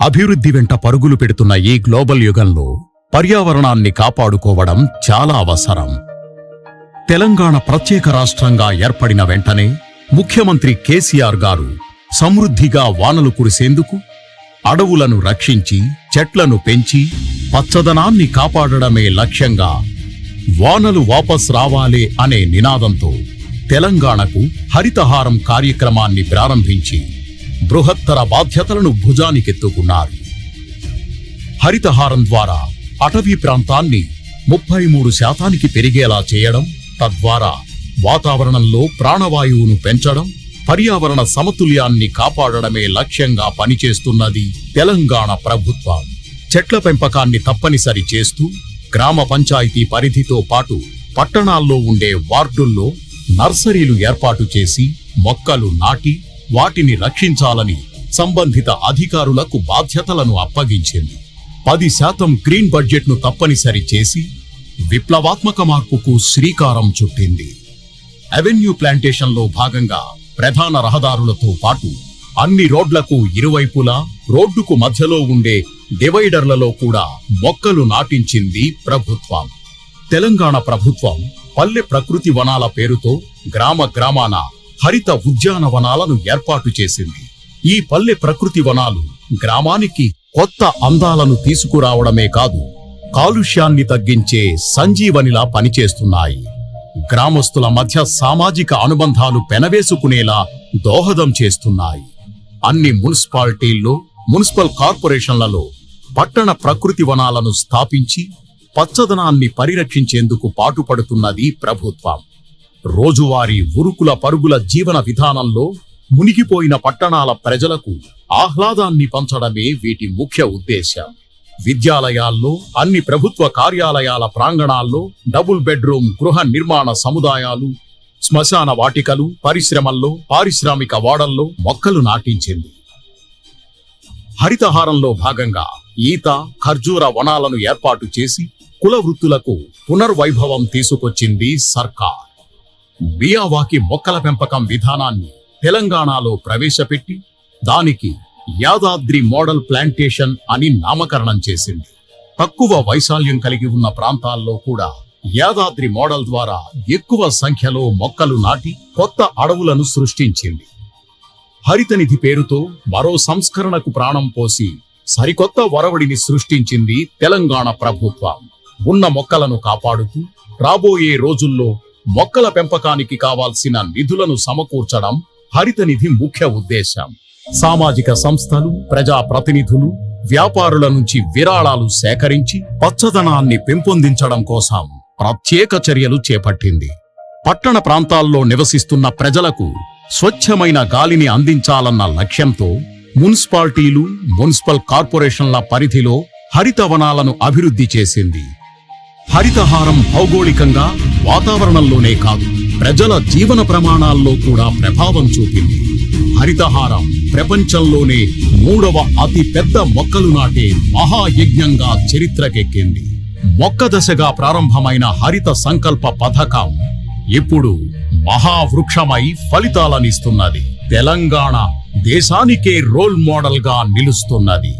అభివృద్ధి వెంట పరుగులు పెడుతున్న ఈ గ్లోబల్ యుగంలో పర్యావరణాన్ని కాపాడుకోవడం చాలా అవసరం. తెలంగాణ ప్రత్యేక రాష్ట్రంగా ఏర్పడిన వెంటనే ముఖ్యమంత్రి కేసీఆర్ గారు సమృద్ధిగా వానలు కురిసేందుకు అడవులను రక్షించి చెట్లను పెంచి పచ్చదనాన్ని కాపాడడమే లక్ష్యంగా వానలు వాపస్ రావాలే అనే నినాదంతో తెలంగాణకు హరితహారం కార్యక్రమాన్ని ప్రారంభించి బృహత్తర బాధ్యతలను భుజానికెత్తుకున్నారు. హరితహారం ద్వారా అటవీ ప్రాంతాన్ని ముప్పై మూడు శాతానికి పెరిగేలా చేయడం తద్వారా వాతావరణంలో ప్రాణవాయువును పెంచడం పర్యావరణ సమతుల్యాన్ని కాపాడడమే లక్ష్యంగా పనిచేస్తున్నది తెలంగాణ ప్రభుత్వం. చెట్ల పెంపకాన్ని తప్పనిసరి చేస్తూ గ్రామ పంచాయతీ పరిధితో పాటు పట్టణాల్లో ఉండే వార్డుల్లో నర్సరీలు ఏర్పాటు చేసి మొక్కలు నాటి వాటిని రక్షించాలని సంబంధిత అధికారులకు బాధ్యతలను అప్పగించింది. పది శాతం గ్రీన్ బడ్జెట్ను తప్పనిసరి చేసి విప్లవాత్మక మార్పుకు శ్రీకారం చుట్టింది. అవెన్యూ ప్లాంటేషన్లో భాగంగా ప్రధాన రహదారులతో పాటు అన్ని రోడ్లకు ఇరువైపులా రోడ్డుకు మధ్యలో ఉండే డివైడర్లలో కూడా మొక్కలు నాటించింది ప్రభుత్వం. తెలంగాణ ప్రభుత్వం పల్లె ప్రకృతి వనాల పేరుతో గ్రామ గ్రామాన హరిత ఉద్యానవనాలను ఏర్పాటు చేసింది. ఈ పల్లె ప్రకృతి వనాలు గ్రామానికి కొత్త అందాలను తీసుకురావడమే కాదు కాలుష్యాన్ని తగ్గించే సంజీవనిలా పనిచేస్తున్నాయి. గ్రామస్తుల మధ్య సామాజిక అనుబంధాలు పెనవేసుకునేలా దోహదం చేస్తున్నాయి. అన్ని మున్సిపాలిటీల్లో మున్సిపల్ కార్పొరేషన్లలో పట్టణ ప్రకృతి వనాలను స్థాపించి పచ్చదనాన్ని పరిరక్షించేందుకు పాటుపడుతున్నది ప్రభుత్వం. రోజువారీ ఉరుకుల పరుగుల జీవన విధానంలో మునిగిపోయిన పట్టణాల ప్రజలకు ఆహ్లాదాన్ని పంచడమే వీటి ముఖ్య ఉద్దేశం విద్యాలయాల్లో అన్ని ప్రభుత్వ కార్యాలయాల ప్రాంగణాల్లో డబుల్ బెడ్రూమ్ గృహ నిర్మాణ సముదాయాలు శ్మశాన వాటికలు పరిశ్రమల్లో పారిశ్రామిక వాడల్లో మొక్కలు నాటించింది. హరితహారంలో భాగంగా ఈత ఖర్జూర వనాలను ఏర్పాటు చేసి కుల వృత్తులకు పునర్వైభవం తీసుకొచ్చింది సర్కార్. బియావాకి మొక్కల పెంపకం విధానాన్ని తెలంగాణలో ప్రవేశపెట్టి దానికి యాదాద్రి మోడల్ ప్లాంటేషన్ అని నామకరణం చేసింది. తక్కువ వైశాల్యం కలిగి ఉన్న ప్రాంతాల్లో కూడా యాదాద్రి మోడల్ ద్వారా ఎక్కువ సంఖ్యలో మొక్కలు నాటి కొత్త అడవులను సృష్టించింది. హరితనిధి పేరుతో మరో సంస్కరణకు ప్రాణం పోసి సరికొత్త వరవడిని సృష్టించింది తెలంగాణ ప్రభుత్వం. ఉన్న మొక్కలను కాపాడుతూ రాబోయే రోజుల్లో మొక్కల పెంపకానికి కావాల్సిన నిధులను సమకూర్చడం హరిత నిధి ముఖ్య ఉద్దేశం సామాజిక సంస్థలు ప్రజా ప్రతినిధులు వ్యాపారుల నుంచి విరాళాలు సేకరించి పచ్చదనాన్ని పెంపొందించడం కోసం ప్రత్యేక చర్యలు చేపట్టింది. పట్టణ ప్రాంతాల్లో నివసిస్తున్న ప్రజలకు స్వచ్ఛమైన గాలిని అందించాలన్న లక్ష్యంతో మున్సిపాలిటీలు మున్సిపల్ కార్పొరేషన్ల పరిధిలో హరితవనాలను అభివృద్ధి చేసింది. హరితహారం భౌగోళికంగా వాతావరణంలోనే కాదు ప్రజల జీవన ప్రమాణాల్లో కూడా ప్రభావం చూపింది. హరితహారం ప్రపంచంలోనే మూడవ అతి పెద్ద మొక్కలు నాటే మహాయజ్ఞంగా చరిత్రకెక్కింది. మొక్క దశగా ప్రారంభమైన హరిత సంకల్ప పథకం ఇప్పుడు మహావృక్షమై ఫలితాలనిస్తున్నది. తెలంగాణ దేశానికే రోల్ మోడల్గా నిలుస్తున్నది.